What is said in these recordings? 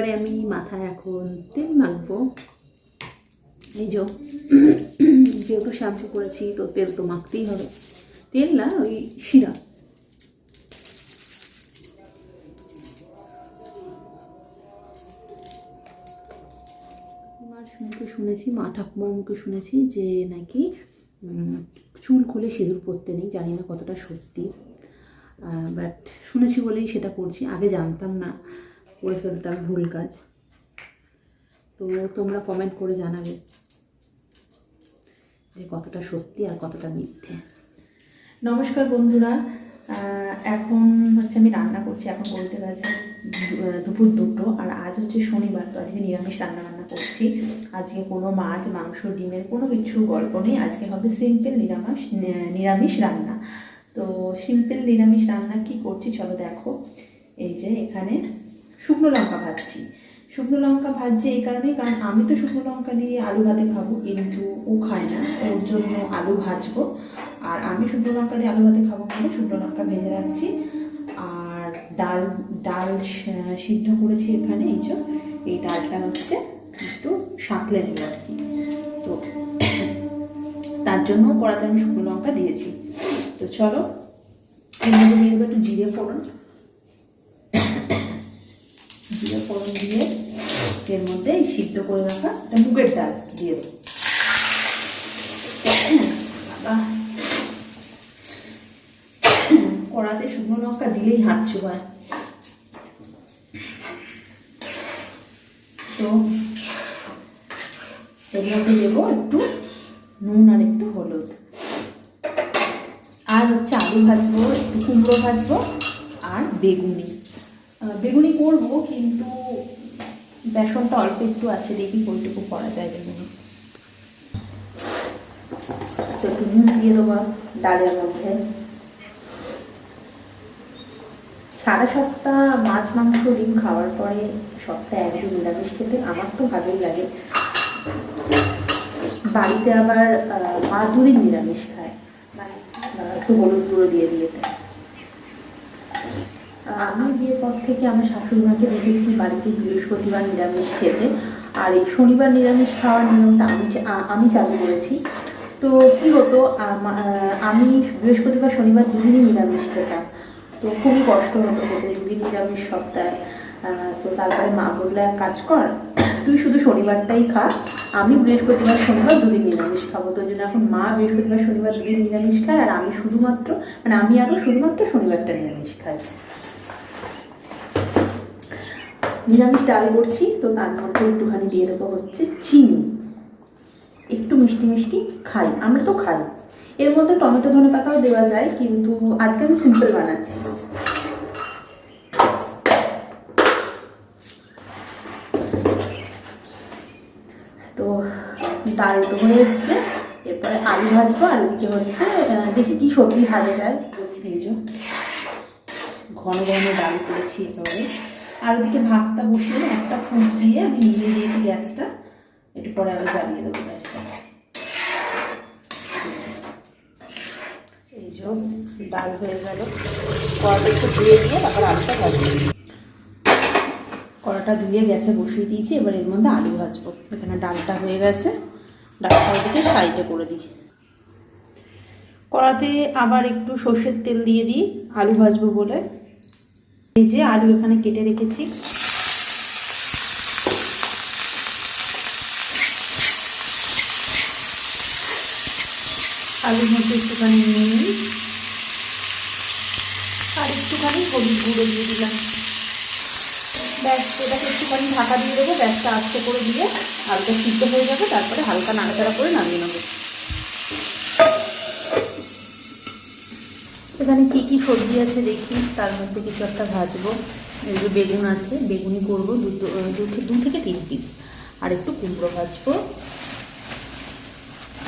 এবারে আমি মাথায় এখন তেল মাখবো। এই যে, যেহেতু শ্যাম্পু করেছি, তো তেল তো মাখতেই হবে। তেল না, ওই শিরা। মুখে শুনেছি, মা ঠাকুমার মুখে শুনেছি যে নাকি চুল খুলে সিঁদুর পরতে নেই, জানি না কতটা সত্যি। বাট শুনেছি বলেই সেটা করছি, আগে জানতাম না। করে ফেলতাম ভুল কাজ। তো তোমরা কমেন্ট করে জানাবে যে কতটা সত্যি আর কতটা মিথ্যে। নমস্কার বন্ধুরা এখন হচ্ছে আমি রান্না করছি, এখন বলতে গেছে দুপুর দুটো, আর আজ হচ্ছে শনিবার, তো আজকে নিরামিষ রান্না বান্না করছি। আজকে কোনো মাছ, মাংস, ডিমের কোনো কিছু গল্প নেই, আজকে হবে সিম্পল নিরামিষ নিরামিষ রান্না। তো সিম্পল নিরামিষ রান্না কি করছি, চলো দেখো। এই যে এখানে শুকনো লঙ্কা ভাজছি। শুকনো লঙ্কা ভাজছে এই কারণেই, কারণ আমি তো শুকনো লঙ্কা দিয়ে আলু ভাতে খাব, কিন্তু ও খায় না ওর জন্য আলু ভাজবো। আর আমি শুকনো লঙ্কা দিয়ে আলু ভাতে খাব বলে শুকনো লঙ্কা ভেজে রাখছি। আর ডাল ডাল সিদ্ধ করেছি এখানে, এই যে, এই ডালটা হচ্ছে একটু সাঁতলে নেব আর কি। তো তার জন্য কড়াতে আমি শুকনো লঙ্কা দিয়েছি। তো চলো, এর মধ্যে দিয়ে দেবো একটু জিরে ফোড়ন জিরে ফোড়ন দিয়ে এর মধ্যে এই সিদ্ধ করে রাখা একটা মুগের ডাল দিয়ে দেবো। কড়াতে শুকনো লঙ্কা দিলেই হাত চুবায় তো এর মধ্যে দেবো একটু নুন আর একটু হলুদ। আর হচ্ছে আলু ভাজবো, একটু কুমড়ো ভাজবো আর বেগুনি। বেগুনি করব, কিন্তু বেসনটা অল্প একটু আছে, দেখি কোনটুকু করা যায় বেগুনি তো একটু নুন দিয়ে দেবো ডালের মধ্যে। সারা সপ্তাহ মাছ, মাংস, ডিম খাওয়ার পরে সপ্তাহে একদিন নিরামিষ খেতে আমার তো ভালোই লাগে। বাড়িতে আবার মা দুদিন নিরামিষ খায়। মানে একটু হলুদ গুঁড়ো দিয়ে দিয়ে দেয় আমি বিয়ের পর থেকে আমার শাশুড়ি মাকে দেখেছি বাড়িতে বৃহস্পতিবার নিরামিষ খেতে। আর এই শনিবার নিরামিষ খাওয়ার নিয়মটা আমি আমি চালু করেছি। তো কি হতো, আমি বৃহস্পতিবার, শনিবার দুদিনই নিরামিষ খেতাম। তো খুবই কষ্ট হতো হতো দুদিন নিরামিষ সপ্তাহে। তো তারপরে মা বলল, এক কাজ কর, তুই শুধু শনিবারটাই খা, আমি বৃহস্পতিবার, শনিবার দুদিন নিরামিষ খাব। তো জন্য এখন মা বৃহস্পতিবার, শনিবার দুদিন নিরামিষ খায়, আর আমি শুধুমাত্র মানে আমি আরও শুধুমাত্র শনিবারটা নিরামিষ খাই। নিরামিষ ডাল করছি, তো তার মধ্যে একটুখানি দিয়ে দেবো হচ্ছে চিনি। একটু মিষ্টি মিষ্টি খাই, আমরা তো খাই। এর মধ্যে টমেটো, ধনে পাতাও দেওয়া যায়, কিন্তু আজকে আমি সিম্পল বানাচ্ছি। তো ডাল তো হয়ে এসছে, এরপরে আলু ভাজবো আলু দিকে হচ্ছে দেখি কি সবজি ভাজা যায়। ঘন ঘন ডাল করেছি একেবারে আর ওদিকে ভাতটা বসিয়ে একটা ফুট দিয়ে আমি নিভিয়ে দিয়েছি গ্যাসটা। একটু পরে আবার জ্বালিয়ে দেবো গ্যাসটা। এই যে ডাল হয়ে গেল। কড়াটা একটু ধুয়ে দিয়ে তারপর আলুটা ভাজবো। কড়াটা ধুয়ে গ্যাসে বসিয়ে দিয়েছি, এবার এর মধ্যে আলু ভাজবো। এখানে ডালটা হয়ে গেছে। ডালটা ওদিকে সাইডে করে দিই। কড়াতে আবার একটু সর্ষের তেল দিয়ে দিই, আলু ভাজবো বলে। এই যে আলু এখানে কেটে রেখেছি। আলুর মধ্যে একটুখানি নুন। আর একটুখানি হলুদ গুঁড়ো দিয়ে দিলাম। ব্যাস, এটাকে একটুখানি ঢাকা দিয়ে দেবো। ব্যাসটা আস্তে করে দিয়ে আলুটা সিদ্ধ হয়ে যাবে। তারপরে হালকা নাড়াচাড়া করে নামিয়ে নেব। এখানে কি কি সবজি আছে দেখি, তার মধ্যে কিছু একটা ভাজবো। বেগুন আছে বেগুনি করব, দু দু থেকে তিন পিস আর একটু কুমড়ো ভাজবো।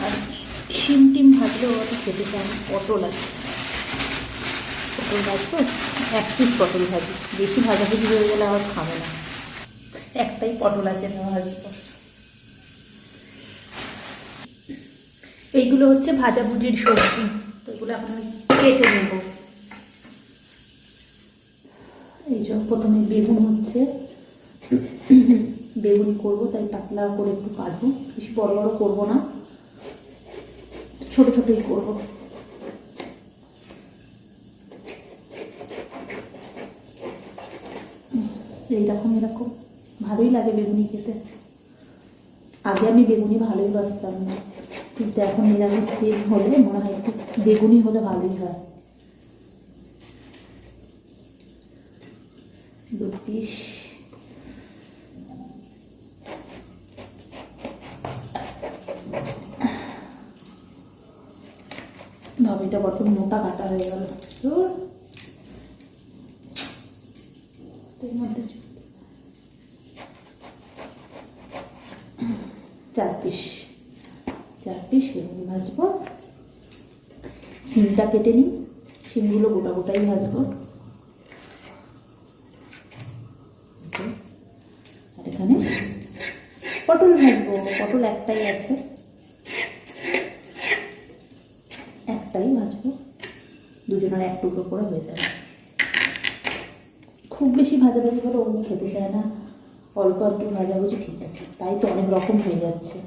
আর শিম টিম ভাজলেও অত খেতে চায় না, পটল আছে। পটল ভাজবো, এক পিস পটল ভাজি। বেশি ভাজাভুজি হয়ে গেলে আবার খাবে না। একটাই পটল আছে ভাজবো। এইগুলো হচ্ছে ভাজাভুজির সবজি। তো এগুলো আমি কেটে নেব। এই যে প্রথমে বেগুন হচ্ছে। বেগুন করব, তাই পাতলা করে একটু কাটবো। বেশি বড় বড় করব না। ছোট ছোটই করব। এইরকম এরকম ভালোই লাগে বেগুনি খেতে। আগে আমি বেগুনি ভালোই বাসতাম। না কিন্তু এখন নিরামিষ তেল হলে মনে হয় একটু বেগুনি হলে ভালোই হয়। দু পিস। ভাবিটা বড্ড মোটা কাটা হয়ে গেল। চার পিস। পিস বেগুনি ভাজবো। সিমটা কেটে নিই। সিমগুলো গোটা গোটাই ভাজবো। আর এখানে পটল ভাজবো। পটল একটাই আছে। একটাই ভাজবো। দুজনের এক টুকরো করে হয়ে যাবে। খুব বেশি ভাজাভাজি করে অন্য খেতে চায় না। অল্প একটু ভাজাভুজি ঠিক আছে। তাই তো অনেক রকম হয়ে যাচ্ছে।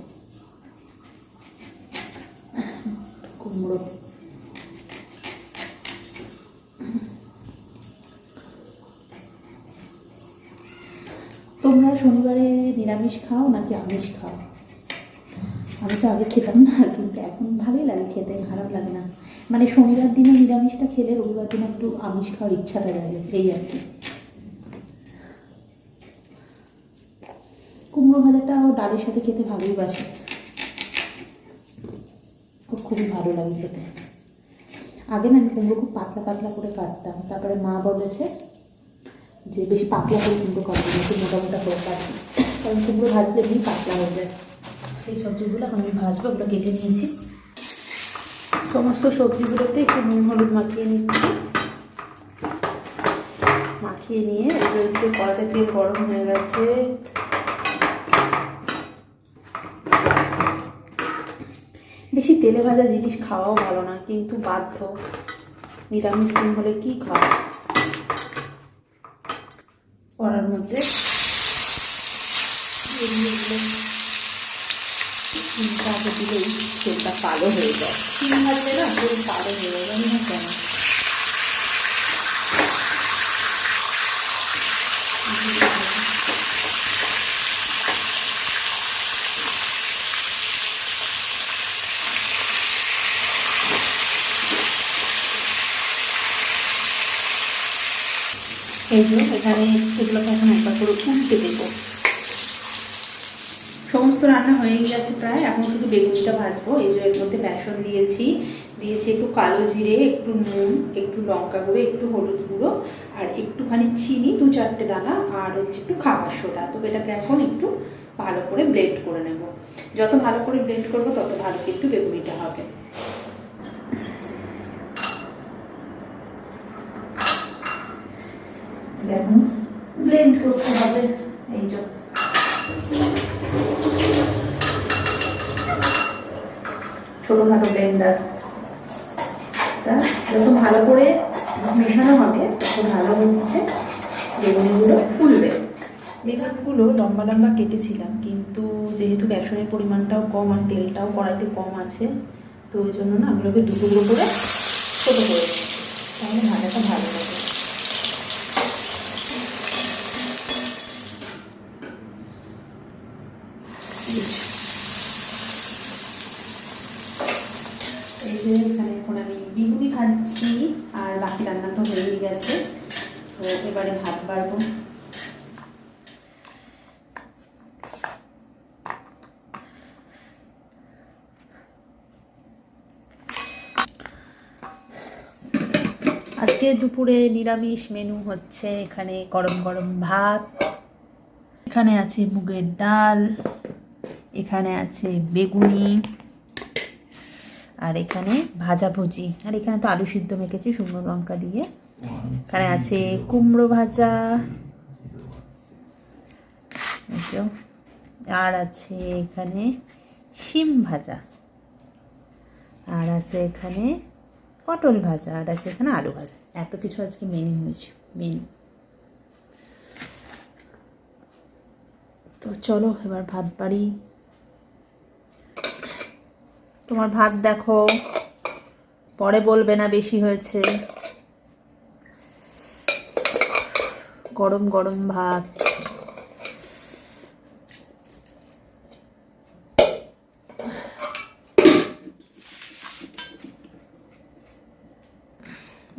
তোমরা শনিবারে নিরামিষ খাও নাকি আমিষ খাও? আমি তো আগে খেতাম না, কিন্তু এখন ভালোই লাগে খেতে, খারাপ লাগে না। মানে শনিবার দিনে নিরামিষটা খেলে রবিবার দিনে একটু আমিষ খাওয়ার ইচ্ছাটা লাগে এই আর কি। কুমড়ো ভাজাটা ও ডালের সাথে খেতে ভালোই বাসে। খুবই ভালো লাগে খেতে। আগে না আমি কুমড়ো খুব পাতলা পাতলা করে কাটতাম, তারপরে মা বলেছে যে বেশি পাতলা করে কুমড়ো কাটবে একটু মোটা মোটা করে কাটবে। কারণ কুমড়ো ভাজলে এমনি পাতলা হয়ে যায়। এই সবজিগুলো এখন আমি ভাজবো, ওগুলো কেটে নিয়েছি। সমস্ত সবজিগুলোতে একটু নুন, হলুদ মাখিয়ে নিচ্ছি। মাখিয়ে নিয়ে এগুলো একটু কড়াতে তেল গরম হয়ে গেছে। বেশি তেলে ভাজা জিনিস খাওয়াও ভালো না, কিন্তু বাধ্য। নিরামিষ দিন হলে কি খাওয়া করার মধ্যে আগে দিলেই কালো হয়ে যায়। ভাজলে না কালো হয়ে যায় না কেন? এই এখানে এগুলোকে এখন একবার করে উল্টে দেবো। সমস্ত রান্না হয়ে গেছে প্রায়। এখন শুধু বেগুনিটা ভাজবো। এই যে এর মধ্যে বেসন দিয়েছি। দিয়েছি একটু কালো জিরে, একটু নুন, একটু লঙ্কা গুঁড়ো, একটু হলুদ গুঁড়ো আর একটুখানি চিনি, দু চারটে দানা আর হচ্ছে একটু খাবার সোডা। তো এটাকে এখন একটু ভালো করে ব্লেন্ড করে নেব। যত ভালো করে ব্লেন্ড করব তত ভালো কিন্তু বেগুনিটা হবে এখন ব্লেন্ড করতে হবে এই যে তা যত ভালো করে মেশানো হবে, তত ভালো হচ্ছে বেগুনিগুলো ফুলবে। বেগুনগুলো লম্বা লম্বা কেটেছিলাম, কিন্তু যেহেতু বেসনের পরিমাণটাও কম আর তেলটাও কড়াইতে কম আছে, তো ওই জন্য না ওগুলোকে দুটো করে ছোটো করে তাহলে ভাজাটা ভালো লাগে এই যে এখানে এখন আমি বিগুনি ভাজছি আর বাকি রান্না তো হয়েই গেছে। তো এবারে ভাত বাড়বো। আজকে দুপুরে নিরামিষ মেনু হচ্ছে এখানে গরম গরম ভাত, এখানে আছে মুগের ডাল, এখানে আছে বেগুনি। আর এখানে ভাজাভুজি আর এখানে তো আলু সিদ্ধ মেখেছি, শুকনো লঙ্কা দিয়ে। এখানে আছে কুমড়ো ভাজা। আর আছে এখানে শিম ভাজা। আর আছে এখানে পটল ভাজা। আর আছে এখানে আলু ভাজা। এত কিছু আজকে মেনু হয়েছে মেনু তো চলো, এবার ভাত বাড়ি। তোমার ভাত দেখো। পরে বলবে না বেশি হয়েছে। গরম গরম ভাত।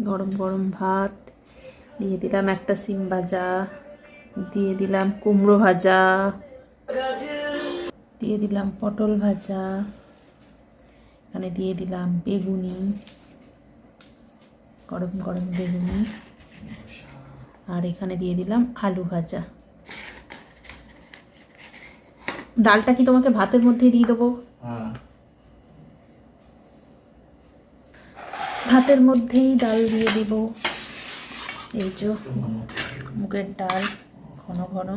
গরম গরম ভাত। দিয়ে দিলাম একটা সিম ভাজা। দিয়ে দিলাম কুমড়ো ভাজা। দিয়ে দিলাম পটল ভাজা। এখানে দিয়ে দিলাম বেগুনি গরম গরম বেগুনি। আর এখানে দিয়ে দিলাম আলু ভাজা। ডালটা কি তোমাকে ভাতের মধ্যেই দিয়ে দেবো? হ্যাঁ। ভাতের মধ্যেই ডাল দিয়ে দিব। এই যে মুগের ডাল ঘন ঘন।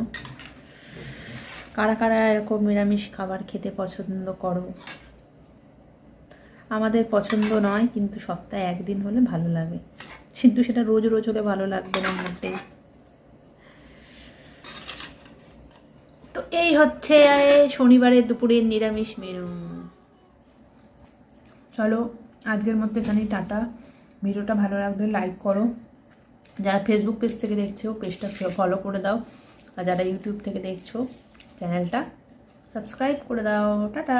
কারা কারা এরকম নিরামিষ খাবার খেতে পছন্দ করো? আমাদের পছন্দ নয়, কিন্তু সপ্তাহে একদিন হলে ভালো লাগে। কিন্তু সেটা রোজ রোজ হলে ভালো লাগবে না মোটেই তো এই হচ্ছে শনিবারের দুপুরের নিরামিষ মেনু। চলো, আজকের মধ্যে এখানেই টাটা। ভিডিওটা ভালো লাগলে লাইক করো। যারা ফেসবুক পেজ থেকে দেখছ পেজটা ফলো করে দাও। আর যারা ইউটিউব থেকে দেখছ চ্যানেলটা সাবস্ক্রাইব করে দাও। টাটা!